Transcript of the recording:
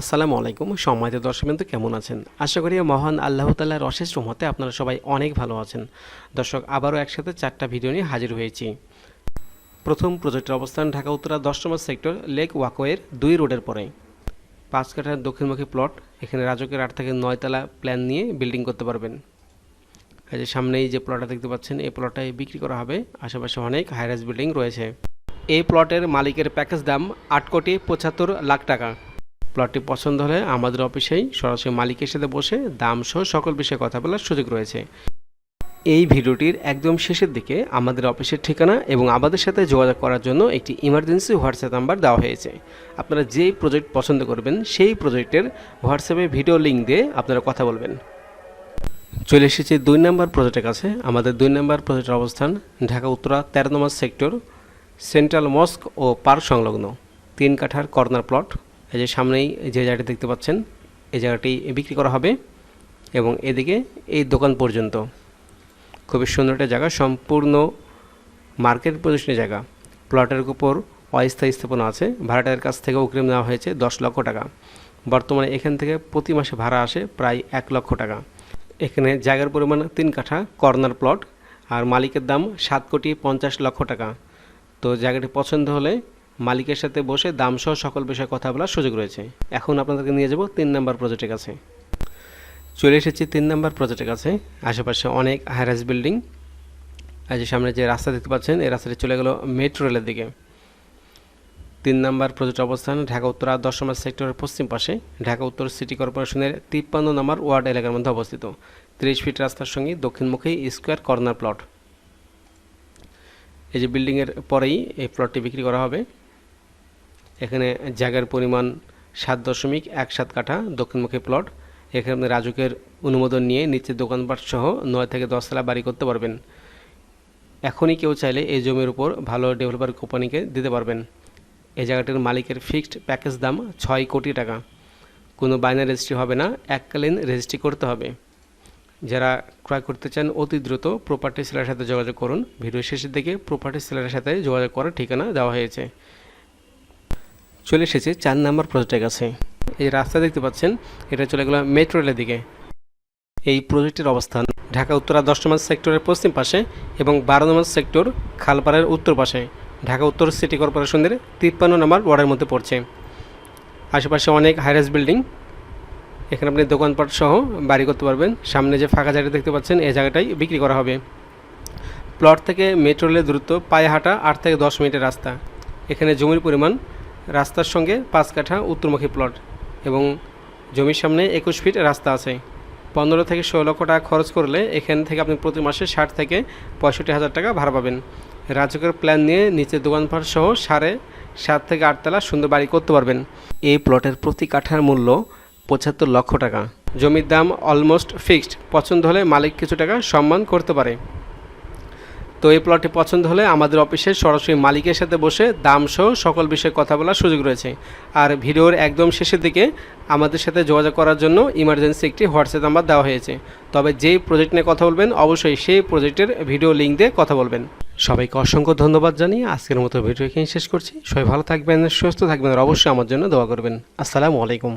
আসসালামু আলাইকুম। সম্মানিত দর্শকবৃন্দ, কেমন আছেন? আশা করি মহান আল্লাহ তাল্লাহর অশেষ রহমতে আপনারা সবাই অনেক ভালো আছেন। দর্শক, আবারও একসাথে চারটা ভিডিও নিয়ে হাজির হয়েছি। প্রথম প্রজেক্টের অবস্থান ঢাকা উত্তরা দশ নম্বর সেক্টর, লেক ওয়াকওয়ের দুই রোডের পরে। পাঁচ কাঠার দক্ষিণমুখী প্লট, এখানে রাজকের আট থেকে নয়তলা প্ল্যান নিয়ে বিল্ডিং করতে পারবেন। এই যে সামনেই যে প্লটটা দেখতে পাচ্ছেন, এই প্লটটাই বিক্রি করা হবে। আশেপাশে অনেক হাইরাইজ বিল্ডিং রয়েছে। এই প্লটের মালিকের প্যাকেজ দাম আট কোটি পঁচাত্তর লাখ টাকা। প্লটটি পছন্দ হলে আমাদের অফিসেই সরাসরি মালিকের সাথে বসে দাম সহ সকল বিষয়ে কথা বলার সুযোগ রয়েছে। এই ভিডিওটির একদম শেষের দিকে আমাদের অফিসের ঠিকানা এবং আমাদের সাথে যোগাযোগ করার জন্য একটি ইমার্জেন্সি হোয়াটসঅ্যাপ নাম্বার দেওয়া হয়েছে। আপনারা যেই প্রজেক্ট পছন্দ করবেন, সেই প্রজেক্টের হোয়াটসঅ্যাপে ভিডিও লিঙ্ক দিয়ে আপনারা কথা বলবেন। চলে এসেছি দুই নম্বর প্রজেক্টের কাছে। আমাদের দুই নম্বর প্রজেক্টের অবস্থান ঢাকা উত্তরা তেরো নম্বর সেক্টর, সেন্ট্রাল মস্ক ও পার্ক সংলগ্ন তিন কাঠার কর্নার প্লট। এই যে সামনেই যে জায়গাটি দেখতে পাচ্ছেন, এই জায়গাটি বিক্রি করা হবে এবং এদিকে এই দোকান পর্যন্ত। খুবই সুন্দর একটা জায়গা, সম্পূর্ণ মার্কেট পজিশনের জায়গা। প্লটের উপর অস্থায়ী স্থাপনা আছে। ভাড়াটার কাছ থেকে অগ্রিম নেওয়া হয়েছে দশ লক্ষ টাকা। বর্তমানে এখান থেকে প্রতি মাসে ভাড়া আসে প্রায় এক লক্ষ টাকা। এখানে জায়গার পরিমাণ তিন কাঠা, কর্নার প্লট, আর মালিকের দাম সাত কোটি পঞ্চাশ লক্ষ টাকা। তো জায়গাটি পছন্দ হলে মালিকের সাথে বসে দাম সহ সকল বিষয়ে কথা বলার সুযোগ রয়েছে। এখন আপনাদেরকে নিয়ে যাব তিন নম্বর প্রজেক্টের কাছে। চলে এসেছি তিন নম্বর প্রজেক্টের কাছে। আশেপাশে অনেক হাইরাইজ বিল্ডিং আর যে সামনে যে রাস্তা দেখতে পাচ্ছেন, এই রাস্তাটি চলে গেল মেট্রো রেলের দিকে। তিন নম্বর প্রজেক্ট অবস্থান ঢাকা উত্তর দশ নম্বর সেক্টরের পশ্চিম পাশে। ঢাকা উত্তর সিটি কর্পোরেশনের তিপ্পান্ন নম্বর ওয়ার্ড এলাকার মধ্যে অবস্থিত। ত্রিশ ফিট রাস্তার সঙ্গে দক্ষিণমুখী স্কোয়ার কর্নার প্লট এই যে বিল্ডিংয়ের পরেই এই প্লটটি বিক্রি করা হবে। এখানে জায়গার পরিমাণ সাত দশমিক এক সাত কাঠা দক্ষিণমুখী প্লট এখানে রাজুকের অনুমোদন নিয়ে নিচে দোকানপাট সহ নয় থেকে দশতলা বাড়ি করতে পারবেন। এখনই কেউ চাইলে এই জমির উপর ভালো ডেভেলপার কোম্পানিকে দিতে পারবেন। এই জায়গাটির মালিকের ফিক্সড প্যাকেজ দাম ছয় কোটি টাকা। কোনো বাইনা রেজিস্ট্রি হবে না, এককালীন রেজিস্ট্রি করতে হবে। যারা ক্রয় করতে চান অতি দ্রুত প্রপার্টি সেলারের সাথে যোগাযোগ করুন। ভিডিও শেষের দিকে প্রপার্টি সেলারের সাথে যোগাযোগ করার ঠিকানা দেওয়া হয়েছে। চলে এসেছে চার নাম্বার প্রজেক্টের কাছে। এই রাস্তা দেখতে পাচ্ছেন, এটা চলে গেল মেট্রো রেলের দিকে। এই প্রজেক্টের অবস্থান ঢাকা উত্তরা দশ নম্বর সেক্টরের পশ্চিম পাশে এবং বারো নম্বর সেক্টর খালপাড়ের উত্তর পাশে। ঢাকা উত্তর সিটি কর্পোরেশনের তিপ্পান্ন নম্বর ওয়ার্ডের মধ্যে পড়ছে। আশেপাশে অনেক হাইরাইজ বিল্ডিং এখানে আপনি দোকানপাট সহ বাড়ি করতে পারবেন। সামনে যে ফাঁকা জায়গা দেখতে পাচ্ছেন, এই জায়গাটাই বিক্রি করা হবে। প্লট থেকে মেট্রো রেলের দূরত্ব পায়ে হাঁটা আট থেকে দশ মিনিটের রাস্তা। এখানে জমির পরিমাণ রাস্তার সঙ্গে পাঁচ কাঠা উত্তরমুখী প্লট এবং জমির সামনে একুশ ফিট রাস্তা আছে। পনেরো থেকে ষোলো লক্ষ টাকা খরচ করলে এখান থেকে আপনি প্রতি মাসে ষাট থেকে পঁয়ষট্টি হাজার টাকা ভাড়া পাবেন। রাজকের প্ল্যান নিয়ে নিচে দোকানপাট সহ সাড়ে সাত থেকে আটতলা সুন্দর বাড়ি করতে পারবেন। এই প্লটের প্রতি কাঠার মূল্য পঁচাত্তর লক্ষ টাকা। জমির দাম অলমোস্ট ফিক্সড পছন্দ হলে মালিক কিছু টাকা সম্মান করতে পারে। তো এই প্লটটি পছন্দ হলে আমাদের অফিসে সরাসরি মালিকের সাথে বসে দাম সহ সকল বিষয়ে কথা বলার সুযোগ রয়েছে। আর ভিডিওর একদম শেষের দিকে আমাদের সাথে যোগাযোগ করার জন্য ইমার্জেন্সি একটি হোয়াটসঅ্যাপ নাম্বার দেওয়া হয়েছে। তবে যেই প্রজেক্ট নিয়ে কথা বলবেন, অবশ্যই সেই প্রজেক্টের ভিডিও লিঙ্ক দিয়ে কথা বলবেন। সবাইকে অসংখ্য ধন্যবাদ জানিয়ে আজকের মতো ভিডিও এখানে শেষ করছি। সবাই ভালো থাকবেন, সুস্থ থাকবেন, আর অবশ্যই আমার জন্য দোয়া করবেন। আসসালামু আলাইকুম।